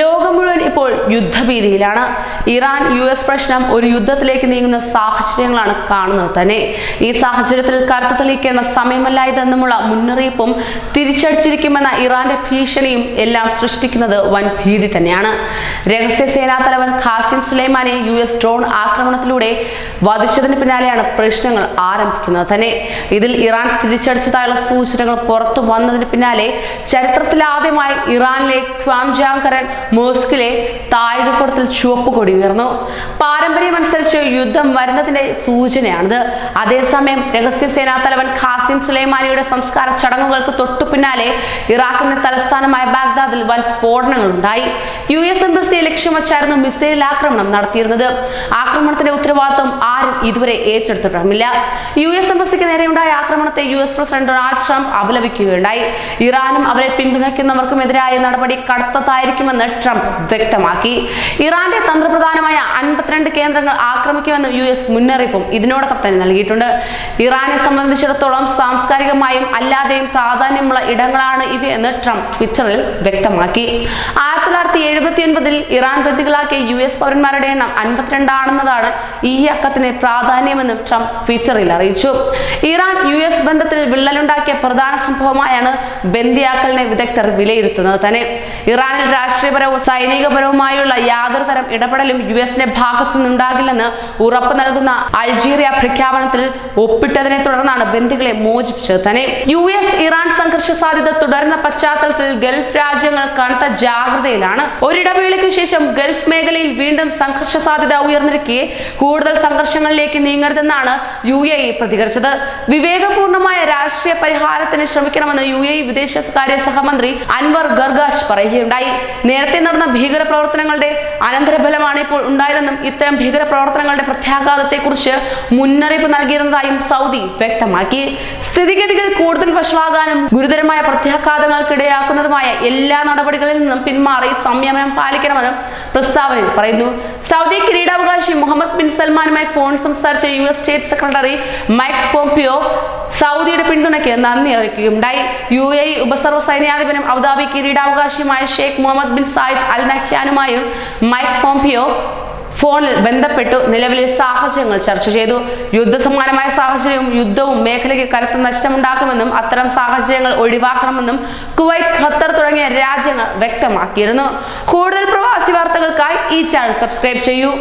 ലോകം മുഴുവൻ ഇപ്പോൾ യുദ്ധഭീതിയിലാണ്. ഇറാൻ യു എസ് പ്രശ്നം ഒരു യുദ്ധത്തിലേക്ക് നീങ്ങുന്ന സാഹചര്യങ്ങളാണ് കാണുന്നത് തന്നെ. ഈ സാഹചര്യത്തിൽ കരുത്ത് തെളിയിക്കേണ്ട സമയമല്ല ഇതെന്നുമുള്ള മുന്നറിയിപ്പും തിരിച്ചടിച്ചിരിക്കുമെന്ന ഇറാന്റെ ഭീഷണിയും എല്ലാം സൃഷ്ടിക്കുന്നത് വൻ ഭീതി തന്നെയാണ്. രഹസ്യ സേനാ തലവൻ ഖാസിം സുലൈമാനെ യു എസ് ഡ്രോൺ ആക്രമണത്തിലൂടെ വധിച്ചതിന് പിന്നാലെയാണ് പ്രശ്നങ്ങൾ ആരംഭിക്കുന്നത് തന്നെ. ഇതിൽ ഇറാൻ തിരിച്ചടിച്ചതായുള്ള സൂചനകൾ പുറത്തു വന്നതിന് പിന്നാലെ ചരിത്രത്തിലാദ്യമായി ഇറാനിലെ ക്വാംജാങ്കരൻ മോസ്കിലെ താഴികക്കുടത്തിൽ ചുവപ്പ് കൊടി ഉയർന്നു. പാരമ്പര്യമനുസരിച്ച് യുദ്ധം വരുന്നതിന്റെ സൂചനയാണിത്. അതേസമയം രഹസ്യ സേനാ തലവൻ ഖാസിം സുലൈമാനിയുടെ സംസ്കാര ചടങ്ങുകൾക്ക് തൊട്ടു പിന്നാലെ ഇറാഖിന്റെ തലസ്ഥാനമായ ബാഗ്ദാദിൽ വൻ സ്ഫോടനങ്ങൾ ഉണ്ടായി യു എസ് എംബസിയെ ലക്ഷ്യം വച്ചായിരുന്നു മിസൈൽ ആക്രമണം നടത്തിയിരുന്നത്. ആക്രമണത്തിന്റെ ഉത്തരവാദിത്വം ആരും ഇതുവരെ ഏറ്റെടുത്തിട്ടുമില്ല യു എസ് എംബസിക്ക് നേരെയുണ്ടായ ആക്രമണത്തെ U S president Donald Trump അപലപിക്കുകയുണ്ടായി. ഇറാനും അവരെ പിന്തുണയ്ക്കുന്നവർക്കുമെതിരായ നടപടി കടുത്തതായിരിക്കുമെന്ന് ട്രംപ് വ്യക്തമാക്കി. ഇറാന്റെ തന്ത്രപ്രധാനമായ അൻപത്തിരണ്ട് കേന്ദ്രങ്ങൾ ആക്രമിക്കുമെന്ന് യു എസ് മുന്നറിയിപ്പും ഇതിനോടൊപ്പം തന്നെ നൽകിയിട്ടുണ്ട്. ഇറാനെ സംബന്ധിച്ചിടത്തോളം സാംസ്കാരികമായും അല്ലാതെയും പ്രാധാന്യമുള്ള ഇടങ്ങളാണ് ഇവയെന്ന് ട്രംപ് ട്വിറ്ററിൽ വ്യക്തമാക്കി. ആയിരത്തി തൊള്ളായിരത്തി എഴുപത്തി ഒൻപതിൽ ഇറാൻ ബന്ദികളാക്കിയ യു എസ് പൗരന്മാരുടെ എണ്ണം അൻപത്തിരണ്ടാണെന്നതാണ് ഈ അക്കത്തിന് പ്രാധാന്യമെന്നും ട്രംപ് ട്വിറ്ററിൽ അറിയിച്ചു. ഇറാൻ യു എസ് ബന്ധത്തിൽ വിള്ളലുണ്ടാക്കിയ പ്രധാന സംഭവമായാണ് ബന്ദിയാക്കലിനെ വിദഗ്ധർ വിലയിരുത്തുന്നത് തന്നെ. ഇറാനിൽ രാഷ്ട്രീയപരവും സൈനികപരവുമായുള്ള യാതൊരു തരം ഇടപെടലും യു എസിന്റെ ഭാഗത്തു നിന്നുണ്ടാകില്ലെന്ന് ഉറപ്പ് നൽകുന്ന അൾജീരിയ പ്രഖ്യാപനത്തിൽ ഒപ്പിട്ടതിനെ തുടർന്നാണ് ബന്ദികളെ മോചിപ്പിച്ചത് തന്നെ. യു എസ് ഇറാൻ സംഘർഷ സാധ്യത തുടരുന്ന പശ്ചാത്തലത്തിൽ ഗൾഫ് രാജ്യങ്ങൾ കനത്ത ജാഗ്രതയിലാണ് ഒരിടവേളയ്ക്ക് ശേഷം ഗൾഫ് മേഖലയിൽ വീണ്ടും സംഘർഷ സാധ്യത ഉയർന്നിരിക്കെ കൂടുതൽ സംഘർഷങ്ങളിലേക്ക് നീങ്ങരുതെന്നാണ് യു എ ഇ പ്രതികരിച്ചത്. വിവേകപൂർണമായ രാഷ്ട്രീയ പരിഹാരത്തിന് ശ്രമിക്കണമെന്ന് യു എ ഇ വിദേശകാര്യ സഹമന്ത്രി അൻവർ ഗർഗാഷ് പറയുകയുണ്ടായി. നേരത്തെ നടന്ന ഭീകര പ്രവർത്തനങ്ങളുടെ അനന്തരഫലമാണ് ഇപ്പോൾ ഉണ്ടായതെന്നും ഇത്തരം ഭീകര പ്രവർത്തനങ്ങളുടെ പ്രത്യാഘാതത്തെക്കുറിച്ച് മുന്നറിയിപ്പ് നൽകിയിരുന്നതായും സൗദി വ്യക്തമാക്കി. സ്ഥിതിഗതികൾ കൂടുതൽ വഷളാകാനും ഗുരുതരമായ പ്രത്യാഘാതങ്ങൾക്കിടയാക്കുന്നതുമായ എല്ലാ നടപടികളിൽ നിന്നും പിന്മാറി സംയമനം പാലിക്കണമെന്നും പ്രസ്താവനയിൽ പറയുന്നു. സൗദി കിരീടാവകാശി മുഹമ്മദ് ബിൻ സൽമാനുമായി ഫോൺ സംസാരിച്ച U S state secretary Mike Pompeo സൗദിയുടെ പിന്തുണയ്ക്ക് നന്ദി അറിയിക്കുകയുണ്ടായി. യു എ ഉപസർവ സൈന്യാധിപനും Abu Dhabi കിരീടാവകാശിയുമായ Sheikh Mohammed bin Zayed Al നഹ്യാനുമായും Mike Pompeo ഫോണിൽ ബന്ധപ്പെട്ടു. നിലവിലെ സാഹചര്യങ്ങൾ ചർച്ച ചെയ്തു. യുദ്ധസമാനമായ സാഹചര്യവും യുദ്ധവും മേഖലയ്ക്ക് കനത്ത നഷ്ടമുണ്ടാക്കുമെന്നും അത്തരം സാഹചര്യങ്ങൾ ഒഴിവാക്കണമെന്നും കുവൈറ്റ് ഖത്തർ തുടങ്ങിയ രാജ്യങ്ങൾ വ്യക്തമാക്കിയിരുന്നു. കൂടുതൽ പ്രവാസി വാർത്തകൾക്കായി ഈ ചാനൽ സബ്സ്ക്രൈബ് ചെയ്യൂ.